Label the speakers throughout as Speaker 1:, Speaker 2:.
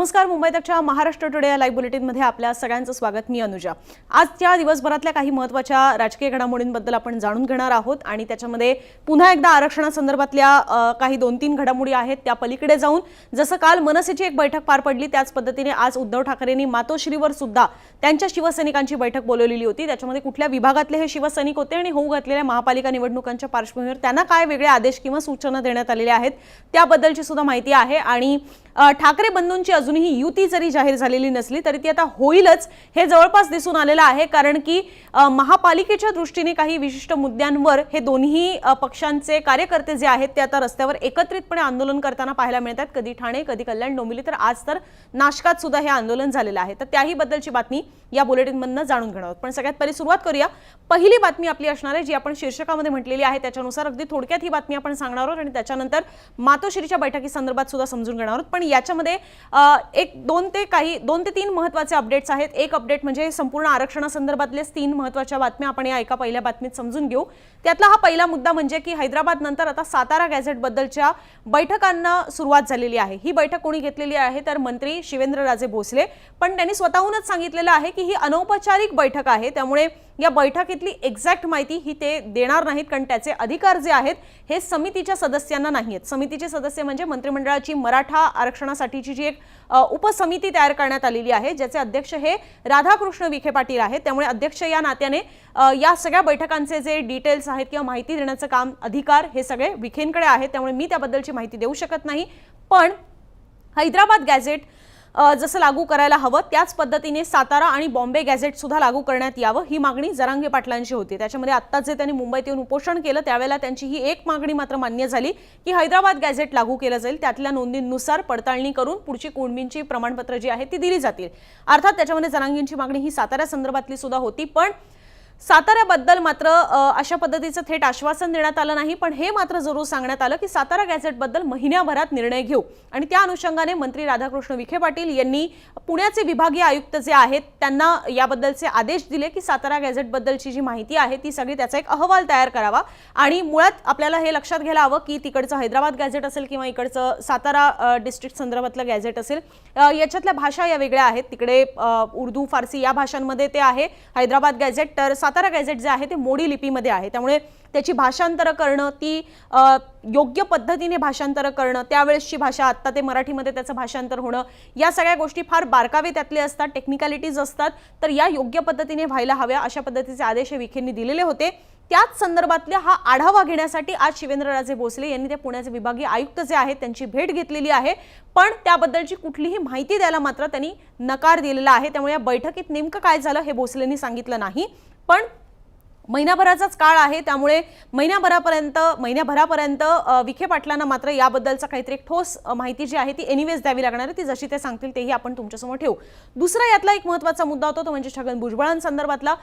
Speaker 1: नमस्कार मुंबई तकच्या महाराष्ट्र टुडे या लाईव्ह बुलेटिनमध्ये आपल्या सगळ्यांचं स्वागत. मी अनुजा. आजच्या दिवसभरातल्या काही महत्त्वाच्या राजकीय घडामोडींबद्दल आपण जाणून घेणार आहोत आणि त्याच्यामध्ये पुन्हा एकदा आरक्षणासंदर्भातल्या काही दोन तीन घडामोडी आहेत त्या पलीकडे जाऊन. जसं काल मनसेची एक बैठक पार पडली त्याच पद्धतीने आज उद्धव ठाकरेंनी मातोश्रीवर सुद्धा त्यांच्या शिवसैनिकांची बैठक बोलवलेली होती. त्याच्यामध्ये कुठल्या विभागातले हे शिवसैनिक होते आणि होऊ घातलेल्या महापालिका निवडणुकांच्या पार्श्वभूमीवर त्यांना काय वेगळे आदेश किंवा सूचना देण्यात आलेल्या आहेत त्याबद्दलची सुद्धा माहिती आहे. आणि ठाकरे बंधूंची अजूनही युती जरी जाहीर झालेली नसली तरी ती आता होईलच हे जवळपास दिसून आलेलं आहे. कारण की महापालिकेच्या दृष्टीने काही विशिष्ट मुद्द्यांवर हे दोन्ही पक्षांचे कार्यकर्ते जे आहेत ते आता रस्त्यावर एकत्रितपणे आंदोलन करताना पाहायला मिळतात. कधी ठाणे कधी कल्याण डोंबिवली तर आज तर नाशकात सुद्धा हे आंदोलन झालेलं आहे. तर त्याही बद्दलची बातमी या बुलेटिनमधनं जाणून घेणार आहोत. पण सगळ्यात पहिली सुरुवात करूया. पहिली बातमी आपली असणार आहे जी आपण शीर्षकामध्ये म्हटलेली आहे. त्याच्यानुसार अगदी थोडक्यात ही बातमी आपण सांगणार आहोत आणि त्याच्यानंतर मातोश्रीच्या बैठकीसंदर्भात सुद्धा समजून घेणार आहोत. पण याच्यामध्ये एक दोन ते काही दोन ते तीन महत्त्वाचे अपडेट्स आहेत. एक अपडेट म्हणजे संपूर्ण आरक्षणासंदर्भातलेच तीन महत्त्वाच्या बातम्या आपण या एका पहिल्या बातमीत समजून घेऊ. त्यातला हा पहिला मुद्दा म्हणजे की हैदराबाद नंतर आता सातारा गॅझेटबद्दलच्या बैठकांना सुरुवात झालेली आहे. ही बैठक कोणी घेतलेली आहे? तर मंत्री शिवेंद्रराजे भोसले. पण त्यांनी स्वतःहूनच सांगितलेलं आहे की ही अनौपचारिक बैठक आहे. त्यामुळे या बैठकीतली एक्झॅक्ट माहिती ही ते देणार नाहीत कारण त्याचे अधिकार जे आहेत हे समितीच्या सदस्यांना नाही आहेत समितीचे सदस्य म्हणजे मंत्रिमंडळाची मराठा आरक्षणासाठीची जी एक उपसमिती तयार करण्यात आलेली आहे ज्याचे अध्यक्ष हे राधाकृष्ण विखे पाटील आहेत. त्यामुळे अध्यक्ष या नात्याने या सगळ्या बैठकांचे जे डिटेल्स आहेत किंवा माहिती देण्याचं काम अधिकार हे सगळे विखेंकडे आहेत. त्यामुळे मी त्याबद्दलची माहिती देऊ शकत नाही. पण हैदराबाद गॅझेट जसं लागू करायला हवं त्याच पद्धतीने सातारा आणि बॉम्बे गॅझेट सुद्धा लागू करण्यात यावं ही मागणी जरांगे पाटलांची होती. त्याच्यामध्ये आत्ताच जे त्यांनी मुंबईत येऊन उपोषण केलं त्यावेळेला त्यांची ही एक मागणी मात्र मान्य झाली की हैदराबाद गॅझेट लागू केलं जाईल त्यातल्या नोंदींनुसार पडताळणी करून पुढची कुणबींची प्रमाणपत्र जी आहेत ती दिली जातील. अर्थात त्याच्यामध्ये जरांगींची मागणी ही साताऱ्या संदर्भातली सुद्धा होती पण साताऱ्याबद्दल मात्र अशा पद्धतीचं थेट आश्वासन देण्यात आलं नाही पण हे मात्र जरूर सांगण्यात आलं की सातारा गॅझेटबद्दल महिन्याभरात निर्णय घेऊ. आणि त्या अनुषंगाने मंत्री राधाकृष्ण विखे पाटील यांनी पुण्याचे विभागीय आयुक्त जे आहेत त्यांना याबद्दलचे आदेश दिले की सातारा गॅझेटबद्दलची जी माहिती आहे ती सगळी त्याचा एक अहवाल तयार करावा. आणि मुळात आपल्याला हे लक्षात घ्यायला हवं की तिकडचं हैदराबाद गॅझेट असेल किंवा इकडचं सातारा डिस्ट्रिक्ट संदर्भातलं गॅझेट असेल याच्यातल्या भाषा या वेगळ्या आहेत. तिकडे उर्दू फारसी या भाषांमध्ये ते आहे. हैदराबाद गॅझेट तर सातारा गॅझेट जे आहे ते मोडी लिपीमध्ये आहे. त्यामुळे त्याची भाषांतरं करणं ती योग्य पद्धतीने भाषांतरं करणं त्यावेळेसची भाषा आत्ता ते मराठीमध्ये त्याचं भाषांतर होणं या सगळ्या गोष्टी फार बारकावे त्यातले असतात टेक्निकॅलिटीज असतात. तर या योग्य पद्धतीने व्हायला हव्या अशा पद्धतीचे आदेश हे विखेंनी दिलेले होते. त्याच संदर्भातल्या हा आढावा घेण्यासाठी आज शिवेंद्रराजे भोसले यांनी त्या पुण्याचे विभागीय आयुक्त जे आहेत त्यांची भेट घेतलेली आहे. पण त्याबद्दलची कुठलीही माहिती द्यायला मात्र त्यांनी नकार दिलेला आहे. त्यामुळे या बैठकीत नेमकं काय झालं हे भोसलेंनी सांगितलं नाही. पण महिनाभराचाच काळ आहे त्यामुळे महिन्याभरापर्यंत महिन्याभरापर्यंत विखे पाटलांना मात्र याबद्दलचा काहीतरी एक ठोस माहिती जी आहे ती एनिवेज द्यावी लागणार आहे. ती जशी ते सांगतील तेही आपण तुमच्यासमोर ठेवू. दुसरा यातला एक महत्त्वाचा मुद्दा होता तो म्हणजे छगन भुजबळांसंदर्भातला.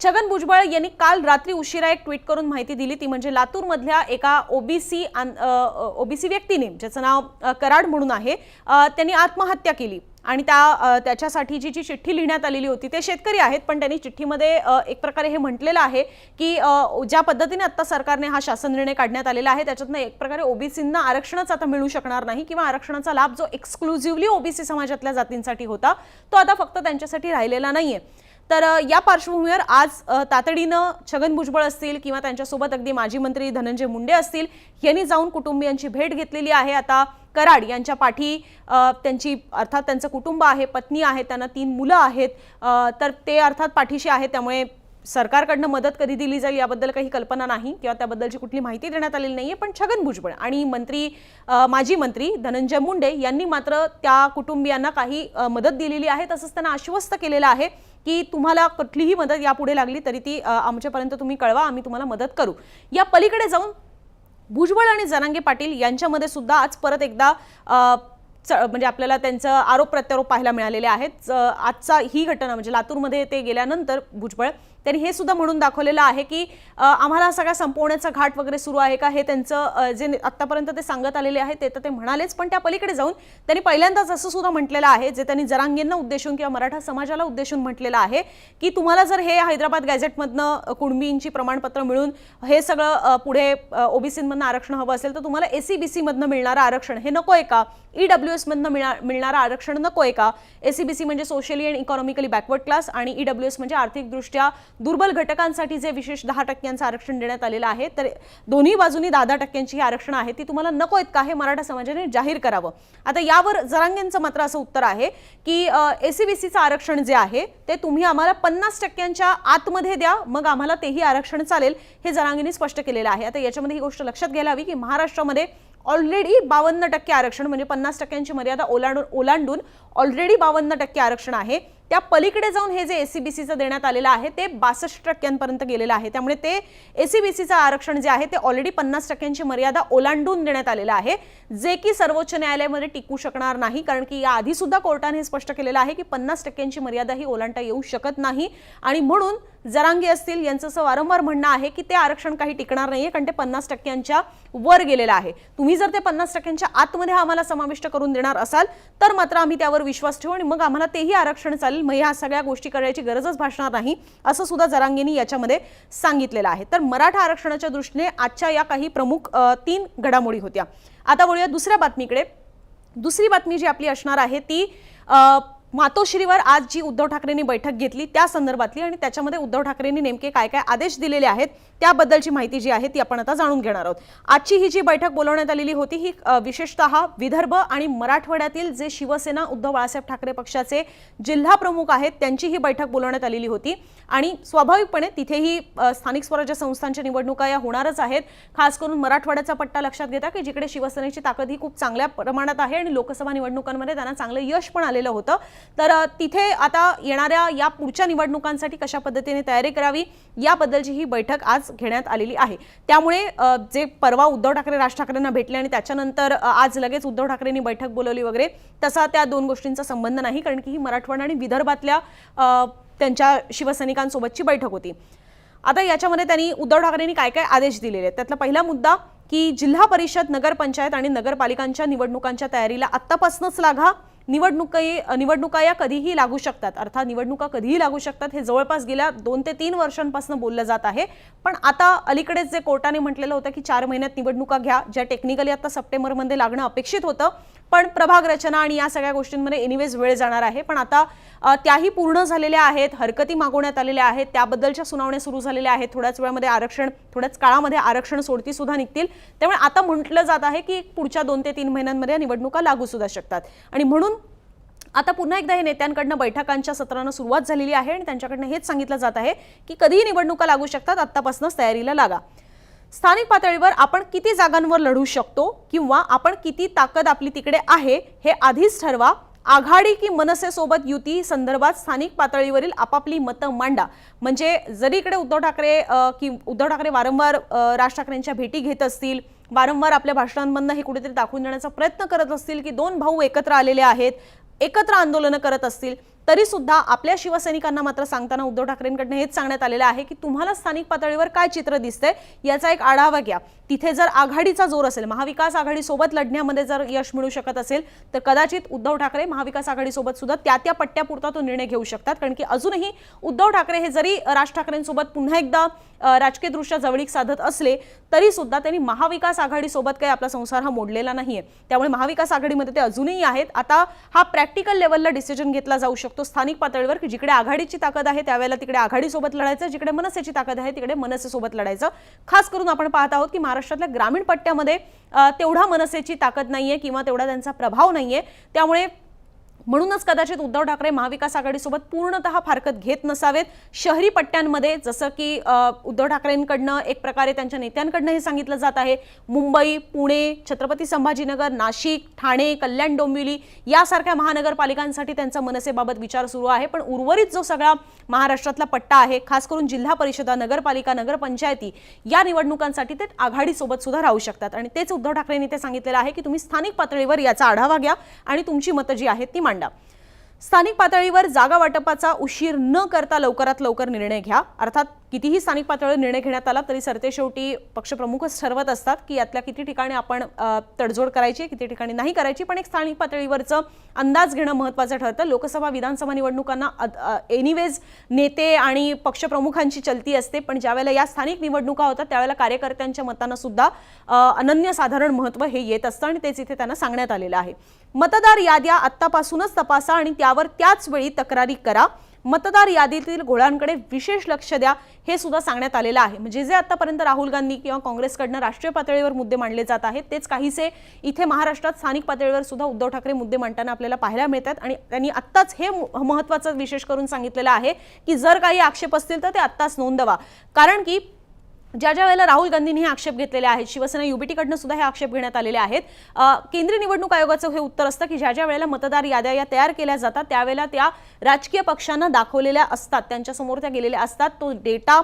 Speaker 1: छगन भुजबळ यांनी काल रात्री उशिरा एक ट्विट करून माहिती दिली. ती म्हणजे लातूरमधल्या एका ओबीसी ओबीसी व्यक्तीने ज्याचं नाव कराड म्हणून आहे त्यांनी आत्महत्या केली. आणि त्या त्याच्यासाठी जी जी चिठ्ठी लिहिण्यात आलेली होती ते शेतकरी आहेत पण त्यांनी चिठ्ठीमध्ये एक प्रकारे हे म्हटलेलं आहे की ज्या पद्धतीने आत्ता सरकारने हा शासन निर्णय काढण्यात आलेला आहे त्याच्यातनं एक प्रकारे ओबीसींना आरक्षणच आता मिळू शकणार नाही किंवा आरक्षणाचा लाभ जो एक्सक्लुझिव्हली ओबीसी समाजातल्या जातींसाठी होता तो आता फक्त त्यांच्यासाठी राहिलेला नाहीये. तर या पार्श्वभूमीवर आज तातडीनं छगन भुजबळ असतील किंवा त्यांच्यासोबत अगदी माजी मंत्री धनंजय मुंडे असतील यांनी जाऊन कुटुंबियांची भेट घेतलेली आहे. आता कराड यांच्या पाठी त्यांची अर्थात त्यांचं कुटुंब आहे पत्नी आहे त्यांना तीन मुलं आहेत तर ते अर्थात पाठीशी आहे त्यामुळे सरकारकडनं मदत कधी दिली जाईल याबद्दल काही कल्पना नाही किंवा त्याबद्दलची कुठली माहिती देण्यात आलेली नाही आहे पण छगन भुजबळ आणि मंत्री माजी मंत्री धनंजय मुंडे यांनी मात्र त्या कुटुंबियांना काही मदत दिलेली आहे तसंच त्यांना आश्वस्त केलेलं आहे की तुम्हाला कुठलीही मदत यापुढे लागली तरी ती आमच्यापर्यंत तुम्ही कळवा आम्ही तुम्हाला मदत करू. या पलीकडे जाऊन भुजबळ आणि जनांगे पाटील यांच्यामध्ये सुद्धा आज परत एकदा च- म्हणजे आपल्याला त्यांचं आरोप प्रत्यारोप पाहायला मिळालेले आहेत. च- आजचा ही घटना म्हणजे लातूरमध्ये ते गेल्यानंतर भुजबळ त्यांनी हे सुद्धा म्हणून दाखवलेलं आहे की आम्हाला हा सगळा संपवण्याचा घाट वगैरे सुरू आहे का? हे त्यांचं जे आत्तापर्यंत ते सांगत आलेले आहे ते तर ते म्हणालेच पण त्या पलीकडे जाऊन त्यांनी पहिल्यांदाच असं सुद्धा म्हटलेलं आहे जे त्यांनी जरांगींना उद्देशून किंवा मराठा समाजाला उद्देशून म्हटलेलं आहे की तुम्हाला जर हे हैदराबाद गॅझेटमधनं कुणबींची प्रमाणपत्र मिळून हे सगळं पुढे ओबीसीमधनं आरक्षण हवं असेल तर तुम्हाला एसी बी सीमधनं मिळणारं आरक्षण हे नको आहे का? ई डब्ल्यू एसमधनं मिळा मिळणारं आरक्षण नको आहे का? एसी बी सी म्हणजे socially and economically backward class आणि ई डब्ल्यू एस म्हणजे आर्थिकदृष्ट्या दुर्बल घटकांसाठी जे विशेष दहा टक्क्यांचं आरक्षण देण्यात आलेलं आहे तर दोन्ही बाजूनी दहा दहा टक्क्यांची ही आरक्षण आहे ती तुम्हाला नको आहेत का हे मराठा समाजाने जाहीर करावं? आता यावर जरांगेंचं मात्र असं उत्तर आहे की एसी बी सीचं आरक्षण जे आहे ते तुम्ही आम्हाला पन्नास टक्क्यांच्या आतमध्ये द्या मग आम्हाला तेही आरक्षण चालेल हे जरांगेंनी स्पष्ट केलेलं आहे. आता याच्यामध्ये ही गोष्ट लक्षात घ्यायला हवी की महाराष्ट्रामध्ये ऑलरेडी बावन्न टक्के आरक्षण म्हणजे पन्नास टक्क्यांची मर्यादा ओलांडून ओलांडून ऑलरेडी बावन्न टक्के आरक्षण आहे. त्या पलीकडे जाऊन हे जे ए सी बी सीचं देण्यात आलेलं आहे ते बासष्ट टक्क्यांपर्यंत गेलेलं आहे. त्यामुळे ते ए सी बी सीचं आरक्षण जे आहे ते ऑलरेडी पन्नास टक्क्यांची मर्यादा ओलांडून देण्यात आलेलं आहे जे की सर्वोच्च न्यायालयामध्ये टिकू शकणार नाही कारण की या आधीसुद्धा कोर्टाने हे स्पष्ट केलेलं आहे की पन्नास टक्क्यांची मर्यादा ही ओलांडता येऊ शकत नाही. आणि म्हणून जरांगी असतील यांचं असं वारंवार म्हणणं आहे की ते आरक्षण काही टिकणार नाहीये कारण ते पन्नास टक्क्यांच्या वर गेलेलं आहे. तुम्ही जर ते पन्नास टक्क्यांच्या आतमध्ये आम्हाला समाविष्ट करून देणार असाल तर मात्र आम्ही त्यावर विश्वास ठेवू आणि मग आम्हाला तेही आरक्षण चालेल मग ह्या सगळ्या गोष्टी करायची गरजच भासणार नाही असं सुद्धा जरांगेंनी याच्यामध्ये सांगितलेलं आहे. तर मराठा आरक्षणाच्या दृष्टीने आजच्या या काही प्रमुख तीन घडामोडी होत्या. आता वळूया दुसऱ्या बातमीकडे. दुसरी बातमी जी आपली असणार आहे ती मातोश्रीवर आज जी उद्धव ठाकरेंनी बैठक घेतली त्या संदर्भातली आणि त्याच्यामध्ये उद्धव ठाकरेंनी नेमके काय काय आदेश दिलेले आहेत त्याबद्दलची माहिती जी आहे ती आपण आता जाणून घेणार आहोत. आजची ही जी बैठक बोलवण्यात आलेली होती ही विशेषतः विदर्भ आणि मराठवाड्यातील जे शिवसेना उद्धव बाळासाहेब ठाकरे पक्षाचे जिल्हा प्रमुख आहेत त्यांची ही बैठक बोलवण्यात आलेली होती. आणि स्वाभाविकपणे तिथेही स्थानिक स्वराज्य संस्थांच्या निवडणुका या होणारच आहेत. खास करून मराठवाड्याचा पट्टा लक्षात घेता की जिकडे शिवसेनेची ताकद ही खूप चांगल्या प्रमाणात आहे आणि लोकसभा निवडणुकांमध्ये त्यांना चांगलं यश पण आलेलं होतं तर तिथे आता येणाऱ्या या पुढच्या निवडणुकांसाठी कशा पद्धतीने तयारी करावी याबद्दलची ही बैठक आज घेण्यात आलेली आहे. त्यामुळे जे परवा उद्धव ठाकरे राज ठाकरेंना भेटले आणि त्याच्यानंतर आज लगेच उद्धव ठाकरेंनी बैठक बोलवली वगैरे तसा त्या दोन गोष्टींचा संबंध नाही कारण की ही मराठवाडा आणि विदर्भातल्या त्यांच्या शिवसैनिकांसोबतची बैठक होती. आता याच्यामध्ये त्यांनी उद्धव ठाकरेंनी काय काय आदेश दिलेले आहेत? त्यातला पहिला मुद्दा की जिल्हा परिषद नगरपंचायत आणि नगरपालिकांच्या निवडणुकांच्या तयारीला आत्तापासूनच लागा निवडणुका निवडणुका या कधीही लागू शकतात. अर्थात निवडणुका कधीही लागू शकतात हे जवळपास गेल्या दोन ते तीन वर्षांपासून बोललं जात आहे. पण आता अलीकडेच जे कोर्टाने म्हटलेलं होतं की चार महिन्यात निवडणुका घ्या ज्या टेक्निकली आता सप्टेंबरमध्ये लागणं अपेक्षित होतं पण प्रभाग रचना आणि या सगळ्या गोष्टींमध्ये एनिवेज वेळ जाणार आहे. पण आता त्याही पूर्ण झालेल्या आहेत हरकती मागवण्यात आलेल्या आहेत त्याबद्दलच्या सुनावण्या सुरू झालेल्या आहेत. थोड्याच वेळामध्ये आरक्षण थोड्याच काळामध्ये आरक्षण सोडती सुद्धा निघतील. त्यामुळे आता म्हटलं जात आहे की पुढच्या दोन ते तीन महिन्यांमध्ये निवडणुका लागू सुद्धा शकतात. आणि म्हणून आता पुन्हा एकदा हे नेत्यांकडनं बैठकांच्या सत्रानं सुरुवात झालेली आहे आणि त्यांच्याकडनं हेच सांगितलं जात आहे की कधीही निवडणुका लागू शकतात आत्तापासूनच तयारीला लागा. स्थानिक पातळीवर आपण किती जागांवर लढू शकतो किंवा आपण किती ताकद आपली तिकडे आहे हे आधीच ठरवा. आघाडी की मनसेसोबत युती संदर्भात स्थानिक पातळीवरील आपापली मतं मांडा. म्हणजे जरी इकडे उद्धव ठाकरे की उद्धव ठाकरे वारंवार राज ठाकरेंच्या भेटी घेत असतील वारंवार आपल्या भाषणांमधनं हे कुठेतरी दाखवून देण्याचा प्रयत्न करत असतील की दोन भाऊ एकत्र आलेले आहेत एकत्र आंदोलनं करत असतील तरी सुद्धा आपल्या शिवसैनिकांना मात्र सांगताना उद्धव ठाकरेंकडनं हेच सांगण्यात आलेलं आहे की तुम्हाला स्थानिक पातळीवर काय चित्र दिसतंय याचा एक आढावा घ्या. तिथे जर आघाडीचा जोर असेल महाविकास आघाडीसोबत लढण्यामध्ये जर यश मिळू शकत असेल तर कदाचित उद्धव ठाकरे महाविकास आघाडीसोबत सुद्धा त्या त्या पट्ट्यापुरता तो निर्णय घेऊ शकतात. कारण की अजूनही उद्धव ठाकरे हे जरी राज ठाकरेंसोबत पुन्हा एकदा राजकीयदृष्ट्या जवळीक साधत असले तरी सुद्धा त्यांनी महाविकास आघाडीसोबत काही आपला संसार हा मोडलेला नाहीये. त्यामुळे महाविकास आघाडीमध्ये ते अजूनही आहेत. आता हा प्रॅक्टिकल लेवलला डिसिजन घेतला जाऊ शकतो. स्थानिक पातळीवर की जिकडे आघाडीची ताकद आहे त्यावेळेला तिकडे आघाडीसोबत लढायचं जिकडे मनसेची ताकद आहे तिकडे मनसेसोबत लढायचं. खास करून आपण पाहत आहोत की महाराष्ट्रातल्या ग्रामीण पट्ट्यामध्ये तेवढा मनसेची ताकद नाहीये किंवा तेवढा त्यांचा प्रभाव नाहीये. त्यामुळे म्हणूनच कदाचित उद्धव ठाकरे महाविकास आघाडीसोबत पूर्णतः फारकत घेत नसावेत. शहरी पट्ट्यांमध्ये जसं की उद्धव ठाकरेंकडनं एक प्रकारे त्यांच्या नेत्यांकडनं हे सांगितलं जात आहे. मुंबई पुणे छत्रपती संभाजीनगर नाशिक ठाणे कल्याण डोंबिवली यासारख्या महानगरपालिकांसाठी त्यांचा मनसेबाबत विचार सुरू आहे. पण उर्वरित जो सगळा महाराष्ट्रातला पट्टा आहे खास करून जिल्हा परिषदा नगरपालिका नगरपंचायती या निवडणुकांसाठी ते आघाडीसोबत सुद्धा राहू शकतात. आणि तेच उद्धव ठाकरेंनी ते सांगितलेलं आहे की तुम्ही स्थानिक पातळीवर याचा आढावा घ्या आणि तुमची मतं जी आहेत ती मांडा. स्थानिक पातळीवर जागा वाटपाचा उशीर न करता लवकरात लवकर निर्णय घ्या. अर्थात कितीही स्थानिक पातळीवर निर्णय घेण्यात आला तरी सरतेशेवटी पक्षप्रमुखच ठरवत असतात की यातल्या किती ठिकाणी आपण तडजोड करायची किती ठिकाणी नाही करायची. पण एक स्थानिक पातळीवरचं अंदाज घेणं महत्त्वाचं ठरतं. लोकसभा विधानसभा निवडणुकांना एनिवेज नेते आणि पक्षप्रमुखांची चलती असते. पण ज्यावेळेला या स्थानिक निवडणुका होतात त्यावेळेला कार्यकर्त्यांच्या मतांना सुद्धा अनन्यसाधारण महत्त्व हे येत असतं आणि तेच इथे त्यांना सांगण्यात आलेलं आहे. मतदार याद्या आत्तापासूनच तपासा आणि त्यावर त्याच वेळी तक्रारी करा. मतदार यादीतील घोळांकडे विशेष लक्ष द्या हे सुद्धा सांगण्यात आलेलं आहे. म्हणजे जे आतापर्यंत राहुल गांधी किंवा काँग्रेसकडनं राष्ट्रीय पातळीवर मुद्दे मांडले जात आहेत तेच काहीसे इथे महाराष्ट्रात स्थानिक पातळीवर सुद्धा उद्धव ठाकरे मुद्दे मांडताना आपल्याला पाहायला मिळतात. आणि त्यांनी आत्ताच हे म- महत्त्वाचं विशेष करून सांगितलेलं आहे की जर काही आक्षेप असतील तर ते आत्ताच नोंदवा. कारण की ज्या ज्या वेळेला राहुल गांधींनी हे आक्षेप घेतलेले आहेत शिवसेना युबीटीकडनं सुद्धा हे आक्षेप घेण्यात आलेले आहेत. केंद्रीय निवडणूक आयोगाचं हे उत्तर असतं की ज्या ज्या वेळेला मतदार याद्या या तयार केल्या जातात त्यावेळेला त्या राजकीय पक्षांना दाखवलेल्या असतात त्यांच्यासमोर त्या गेलेल्या असतात तो डेटा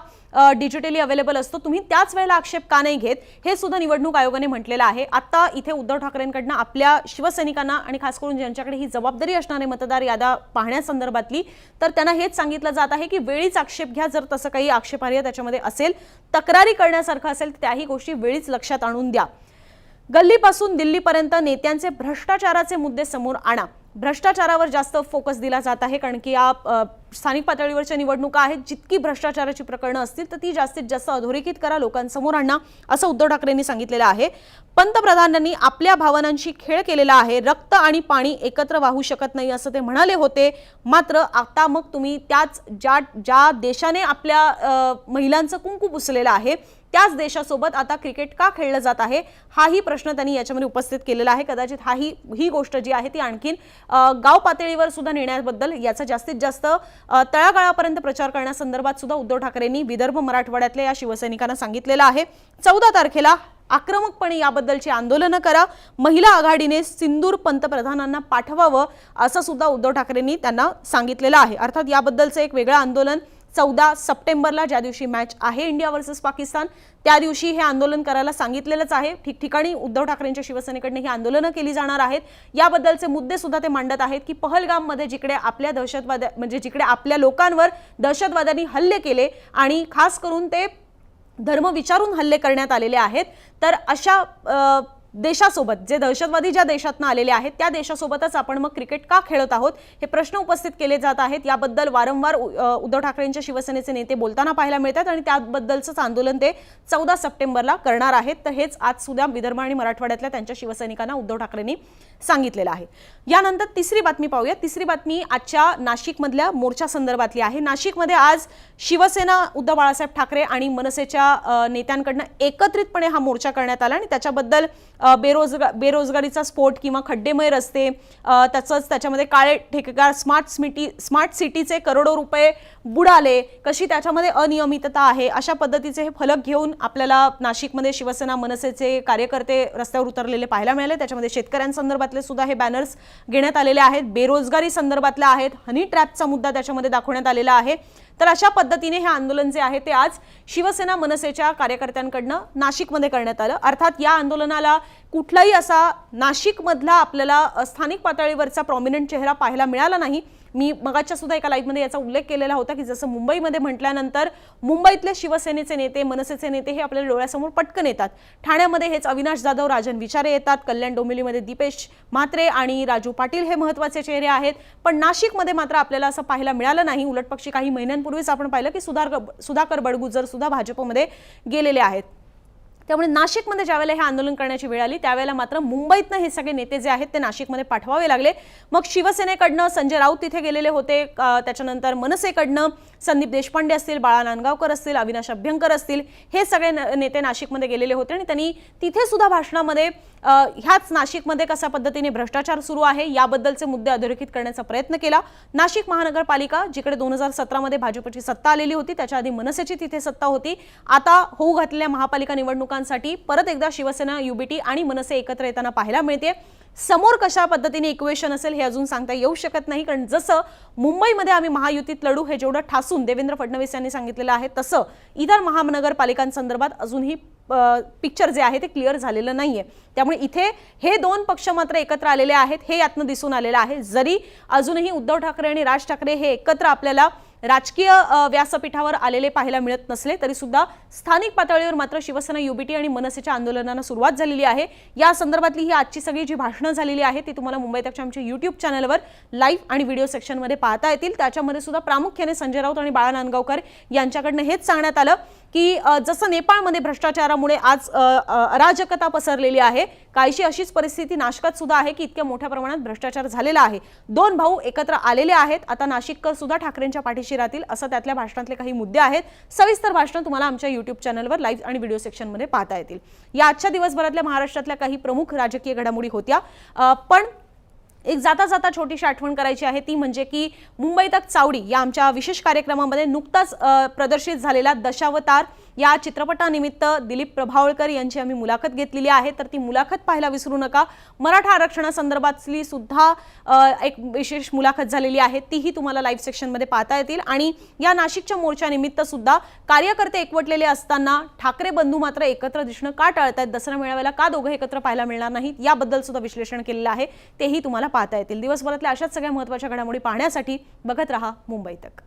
Speaker 1: डिजिटली अवेलेबल असतो. तुम्ही त्याच वेळेला आक्षेप का नाही घेत हे सुद्धा निवडणूक आयोगाने म्हटलेलं आहे. आता इथे उद्धव ठाकरेंकडनं आपल्या शिवसैनिकांना आणि खास करून ज्यांच्याकडे ही जबाबदारी असणारे मतदार याद्या पाहण्यासंदर्भातली तर त्यांना हेच सांगितलं जात आहे की वेळीच आक्षेप घ्या जर तसं काही आक्षेपार्ह त्याच्यामध्ये असेल तक्रार करण्यासारखं असेल तर त्याही गोष्टी वेळीच लक्षात आणून द्या. गल्लीपासून दिल्लीपर्यंत नेत्यांचे भ्रष्टाचाराचे मुद्दे समोर आणा. भ्रष्टाचारावर जास्त फोकस दिला जात आहे कारण की या स्थानिक पातळीवरच्या निवडणुका आहेत. जितकी भ्रष्टाचाराची प्रकरणं असतील तर ती जास्तीत जास्त अधोरेखित करा लोकांसमोर आणा असं उद्धव ठाकरेंनी सांगितलेलं आहे. पंतप्रधानांनी आपल्या भावनांशी खेळ केलेला आहे. रक्त आणि पाणी एकत्र वाहू शकत नाही असं ते म्हणाले होते. मात्र आता मग तुम्ही त्याच ज्या ज्या देशाने आपल्या महिलांचं कुंकू पुसलेलं आहे त्याच देशासोबत आता क्रिकेट का खेळलं जात आहे? हाही प्रश्न त्यांनी याच्यामध्ये उपस्थित केलेला आहे. कदाचित हाही ही गोष्ट जी आहे ती आणखीन गाव पातळीवर सुद्धा नेण्याबद्दल याचा जास्तीत जास्त तळागाळापर्यंत प्रचार करण्यासंदर्भात सुद्धा उद्धव ठाकरेंनी विदर्भ मराठवाड्यातल्या या शिवसैनिकांना सांगितलेलं आहे. चौदा तारखेला आक्रमकपणे याबद्दलची आंदोलनं करा. महिला आघाडीने सिंदूर पंतप्रधानांना पाठवावं असं सुद्धा उद्धव ठाकरेंनी त्यांना सांगितलेलं आहे. अर्थात याबद्दलचं एक वेगळं आंदोलन चौदा सप्टेंबरला ज्या दिवशी मॅच आहे इंडिया वर्सेस पाकिस्तान त्या दिवशी हे आंदोलन करायला सांगितलेलंच आहे. ठिकठिकाणी उद्धव ठाकरेंच्या शिवसेनेकडनं ही आंदोलनं केली जाणार आहेत. याबद्दलचे मुद्दे सुद्धा ते मांडत आहेत की पहलगाममध्ये जिकडे आपल्या दहशतवाद म्हणजे जिकडे आपल्या लोकांवर दहशतवाद्यांनी हल्ले केले आणि खास करून ते धर्म विचारून हल्ले करण्यात आलेले आहेत तर अशा देशासोबत जे दहशतवादी ज्या देशातनं आलेले आहेत त्या देशासोबतच आपण मग क्रिकेट का खेळत आहोत? हे प्रश्न उपस्थित केले जात आहेत. याबद्दल वारंवार उ- उद्धव ठाकरेंच्या शिवसेनेचे नेते बोलताना पाहायला मिळतात आणि त्याबद्दलचंच आंदोलन ते चौदा सप्टेंबरला करणार आहेत. तर हेच आज सुद्धा विदर्भ आणि मराठवाड्यातल्या त्यांच्या शिवसैनिकांना उद्धव ठाकरेंनी सांगितलेलं आहे. यानंतर तिसरी बातमी पाहूया. तिसरी बातमी आजच्या नाशिकमधल्या मोर्चा संदर्भातली आहे. नाशिकमध्ये आज शिवसेना उद्धव बाळासाहेब ठाकरे आणि मनसेच्या नेत्यांकडनं एकत्रितपणे हा मोर्चा करण्यात आला आणि त्याच्याबद्दल बेरोजगार बेरोजगारीचा स्फोट किंवा खड्डेमय रस्ते तसंच त्याच्यामध्ये काळे ठेकेदार स्मार्ट सिटी स्मार्ट सिटीचे करोडो रुपये बुडाले कशी त्याच्यामध्ये अनियमितता आहे अशा पद्धतीचे हे फलक घेऊन आपल्याला नाशिकमध्ये शिवसेना मनसेचे कार्यकर्ते रस्त्यावर उतरलेले पाहायला मिळाले. त्याच्यामध्ये शेतकऱ्यांसंदर्भातले सुद्धा हे बॅनर्स घेण्यात आलेले आहेत. बेरोजगारी संदर्भातल्या आहेत. हनी ट्रॅपचा मुद्दा त्याच्यामध्ये दाखवण्यात आलेला आहे. तर अशा पद्धतीने हे आंदोलन जे आहे ते आज शिवसेना मनसेच्या कार्यकर्त्यांकडनं नाशिकमध्ये करण्यात आलं. अर्थात या आंदोलनाला कुठलाही असा नाशिकमधला आपल्याला स्थानिक पातळीवरचा प्रॉमिनंट चेहरा पाहायला मिळाला नाही. मी मगाच्या सुद्धा एका लाईव्हमध्ये याचा उल्लेख केलेला होता की जसं मुंबईमध्ये म्हटल्यानंतर मुंबईतले शिवसेनेचे नेते मनसेचे नेते हे आपल्याला डोळ्यासमोर पटकन येतात. ठाण्यामध्ये हेच अविनाश जाधव राजन विचारे येतात. कल्याण डोंबिवलीमध्ये दीपेश म्हात्रे आणि राजू पाटील हे महत्त्वाचे चेहरे आहेत. पण नाशिकमध्ये मात्र आपल्याला असं पाहायला मिळालं नाही. उलटपक्षी काही महिन्यांपूर्वीच आपण पाहिलं की सुधार सुधाकर बडगुजर सुद्धा भाजपमध्ये गेलेले आहेत. त्यामुळे नाशिकमध्ये ज्यावेळेला हे आंदोलन करण्याची वेळ आली त्यावेळेला मात्र मुंबईतनं हे सगळे नेते जे आहेत ते नाशिकमध्ये पाठवावे लागले. मग शिवसेनेकडनं संजय राऊत तिथे गेलेले होते त्याच्यानंतर मनसेकडनं संदीप देशपांडे असतील बाळा नांदगावकर असतील अविनाश अभ्यंकर असतील हे सगळे न- नेते नाशिकमध्ये गेलेले होते आणि त्यांनी तिथे सुद्धा भाषणामध्ये ह्याच नाशिकमध्ये कशा पद्धतीने भ्रष्टाचार सुरू आहे याबद्दलचे मुद्दे अधोरेखित करण्याचा प्रयत्न केला. नाशिक महानगरपालिका जिकडे दोन हजार सतरामध्ये भाजपची सत्ता आलेली होती त्याच्या आधी मनसेची तिथे सत्ता होती. आता होऊ घातलेल्या महापालिका निवडणुका लोकांसाठी परत एकदा शिवसेना युबीटी आणि मनसे एकत्र येताना पाहायला मिळते. समोर कशा पद्धतीने इक्वेशन असेल हे अजून सांगता येऊ शकत नाही. कारण जसं मुंबईमध्ये आम्ही महायुतीत लढू हे जेवढं ठासून देवेंद्र फडणवीस यांनी सांगितलेलं आहे तसं इतर महानगरपालिकांसंदर्भात अजूनही पिक्चर जे आहे ते क्लिअर झालेलं नाहीये. त्यामुळे इथे हे दोन पक्ष मात्र एकत्र आलेले आहेत हे यातनं दिसून आलेलं आहे. जरी अजूनही उद्धव ठाकरे आणि राज ठाकरे हे एकत्र आपल्याला राजकीय व्यासपीठावर आलेले पाहायला मिळत नसले तरी सुद्धा स्थानिक पातळीवर मात्र शिवसेना युबीटी आणि मनसेच्या आंदोलनांना सुरुवात झालेली आहे. या संदर्भातली ही आजची सगळी जी भाषणं झालेली आहे ती तुम्हाला मुंबईत आमच्या युट्यूब चॅनलवर लाईव्ह आणि व्हिडिओ सेक्शनमध्ये पाहता येतील. त्याच्यामध्ये सुद्धा प्रामुख्याने संजय राऊत आणि बाळा नांदगावकर यांच्याकडनं हेच सांगण्यात आलं. की जसं नेपाळमध्ये भ्रष्टाचारामुळे आज अराजकता पसरलेली आहे काहीशी अशीच परिस्थिती नाशकात सुद्धा आहे की इतक्या मोठ्या प्रमाणात भ्रष्टाचार झालेला आहे. दोन भाऊ एकत्र आलेले आहेत आता नाशिककर सुद्धा ठाकरेंच्या पाठीशी राहतील असं त्यातल्या भाषणातले काही मुद्दे आहेत. सविस्तर भाषण तुम्हाला आमच्या युट्यूब चॅनलवर लाईव्ह आणि व्हिडिओ सेक्शनमध्ये पाहता येतील. या आजच्या दिवसभरातल्या महाराष्ट्रातल्या काही प्रमुख राजकीय घडामोडी होत्या. पण एक जाता जाता छोटीशी आठवण करायची आहे ती म्हणजे की मुंबई तक चावडी या आमच्या विशेष कार्यक्रमामध्ये नुकताच प्रदर्शित झालेला दशावतार या चित्रपटानिमित्त दिलीप प्रभावळकर यांची आम्ही मुलाखत घेतलेली आहे. तर ती मुलाखत पाहायला विसरू नका. मराठा आरक्षणासंदर्भातली सुद्धा एक विशेष मुलाखत झालेली आहे. तीही तुम्हाला लाईव्ह सेक्शनमध्ये पाहता येतील. आणि या नाशिकच्या मोर्चानिमित्त सुद्धा कार्यकर्ते एकवटलेले असताना ठाकरे बंधू मात्र एकत्र दिसणं का टाळत आहेत दसरा मेळाव्याला का दोघं एकत्र पाहायला मिळणार नाहीत? याबद्दल सुद्धा विश्लेषण केलेलं आहे. तेही तुम्हाला पाहता येतील. दिवसभरातल्या अशाच सगळ्या महत्त्वाच्या घडामोडी पाहण्यासाठी बघत रहा मुंबई तक.